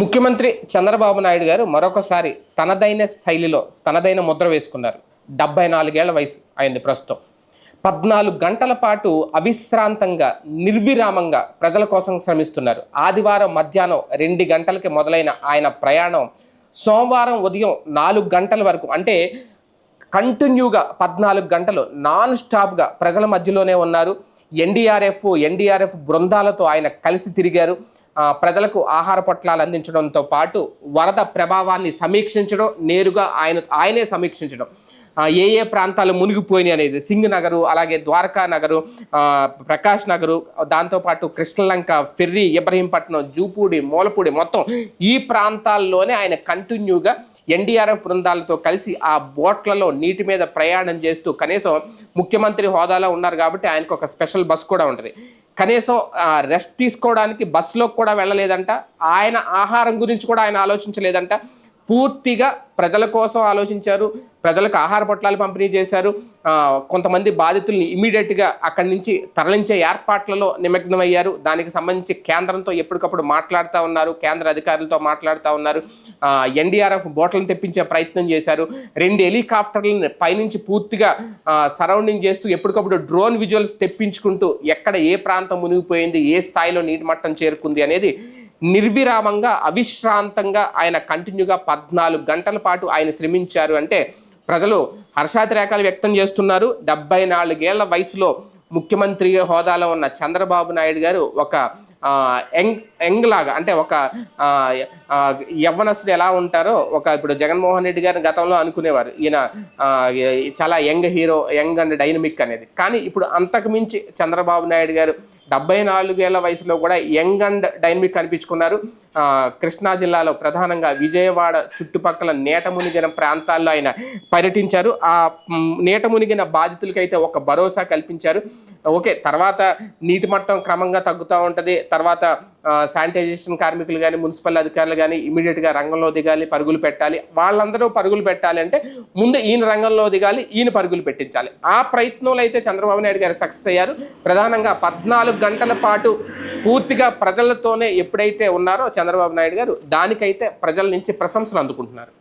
ముఖ్యమంత్రి చంద్రబాబు నాయుడు గారు మరొకసారి తనదైన శైలిలో తనదైన ముద్ర వేసుకున్నారు. డెబ్బై నాలుగేళ్ళ వయసు అయింది ప్రస్తుతం. పద్నాలుగు గంటల పాటు అవిశ్రాంతంగా నిర్విరామంగా ప్రజల కోసం శ్రమిస్తున్నారు. ఆదివారం మధ్యాహ్నం రెండు గంటలకి మొదలైన ఆయన ప్రయాణం సోమవారం ఉదయం నాలుగు గంటల వరకు అంటే కంటిన్యూగా పద్నాలుగు గంటలు నాన్ స్టాప్గా ప్రజల మధ్యలోనే ఉన్నారు. ఎన్డీఆర్ఎఫ్ ఎన్డీఆర్ఎఫ్ బృందాలతో ఆయన కలిసి తిరిగారు. ప్రజలకు ఆహార పొట్లాలు అందించడంతో పాటు వరద ప్రభావాన్ని సమీక్షించడం నేరుగా ఆయన ఆయనే సమీక్షించడం. ఏ ఏ ప్రాంతాలు మునిగిపోయినాయి అనేది సింగ్ నగరు అలాగే ద్వారకా నగరు ప్రకాష్ నగరు దాంతోపాటు కృష్ణలంక ఫెర్రీ ఇబ్రహీంపట్నం జూపూడి మూలపూడి మొత్తం ఈ ప్రాంతాల్లోనే ఆయన కంటిన్యూగా ఎన్డీఆర్ఎఫ్ బృందాలతో కలిసి ఆ బోట్లలో నీటి మీద ప్రయాణం చేస్తూ కనీసం ముఖ్యమంత్రి హోదాలో ఉన్నారు కాబట్టి ఆయనకు ఒక స్పెషల్ బస్ కూడా ఉంటుంది. కనీసం రెస్ట్ తీసుకోవడానికి బస్సులో కూడా వెళ్ళలేదంట. ఆయన ఆహారం గురించి కూడా ఆయన ఆలోచించలేదంట. పూర్తిగా ప్రజల కోసం ఆలోచించారు ప్రజలకు ఆహార పొట్లాలు పంపిణీ చేశారు. కొంతమంది బాధితుల్ని ఇమీడియట్గా అక్కడి నుంచి తరలించే ఏర్పాట్లలో నిమగ్నమయ్యారు. దానికి సంబంధించి కేంద్రంతో ఎప్పటికప్పుడు మాట్లాడుతూ ఉన్నారు కేంద్ర అధికారులతో మాట్లాడుతూ ఉన్నారు. ఎన్డీఆర్ఎఫ్ బోట్లను తెప్పించే ప్రయత్నం చేశారు. రెండు హెలికాప్టర్లను పైనుంచి పూర్తిగా సరౌండింగ్ చేస్తూ ఎప్పటికప్పుడు డ్రోన్ విజువల్స్ తెప్పించుకుంటూ ఎక్కడ ఏ ప్రాంతం మునిగిపోయింది ఏ స్థాయిలో నీటి మట్టం చేరుకుంది అనేది నిర్విరామంగా అవిశ్రాంతంగా ఆయన కంటిన్యూగా పద్నాలుగు గంటల పాటు ఆయన శ్రమించారు. అంటే ప్రజలు హర్షాతిరేకాలు వ్యక్తం చేస్తున్నారు. డెబ్బై నాలుగేళ్ళ వయసులో ముఖ్యమంత్రి హోదాలో ఉన్న చంద్రబాబు నాయుడు గారు ఒక యంగ్ యంగ్ లాగా అంటే ఒక యవ్వనస్తుడు ఎలా ఉంటారో ఒక ఇప్పుడు జగన్మోహన్ రెడ్డి గారిని గతంలో అనుకునేవారు. ఈయన చాలా young hero young and dynamic అనేది. కానీ ఇప్పుడు అంతకు మించి చంద్రబాబు నాయుడు గారు డెబ్బై నాలుగేళ్ళ వయసులో కూడా యంగ్ అండ్ డైనమిక్ కనిపించుకున్నారు. కృష్ణా జిల్లాలో ప్రధానంగా విజయవాడ చుట్టుపక్కల నేట మునిగిన ప్రాంతాల్లో ఆయన పర్యటించారు. ఆ నేట మునిగిన బాధితులకైతే ఒక భరోసా కల్పించారు. ఓకే తర్వాత నీటి మట్టం క్రమంగా తగ్గుతూ ఉంటుంది. తర్వాత శానిటైజేషన్ కార్మికులు కానీ మున్సిపల్ అధికారులు కానీ ఇమీడియట్గా రంగంలో దిగాలి పరుగులు పెట్టాలి. వాళ్ళందరూ పరుగులు పెట్టాలి అంటే ముందు ఈయన రంగంలో దిగాలి ఈయన పరుగులు పెట్టించాలి. ఆ ప్రయత్నంలో అయితే చంద్రబాబు నాయుడు గారు సక్సెస్ అయ్యారు. ప్రధానంగా పద్నాలుగు గంటల పాటు పూర్తిగా ప్రజలతోనే ఎప్పుడైతే ఉన్నారో చంద్రబాబు నాయుడు గారు దానికైతే ప్రజల నుంచి ప్రశంసలు అందుకుంటున్నారు.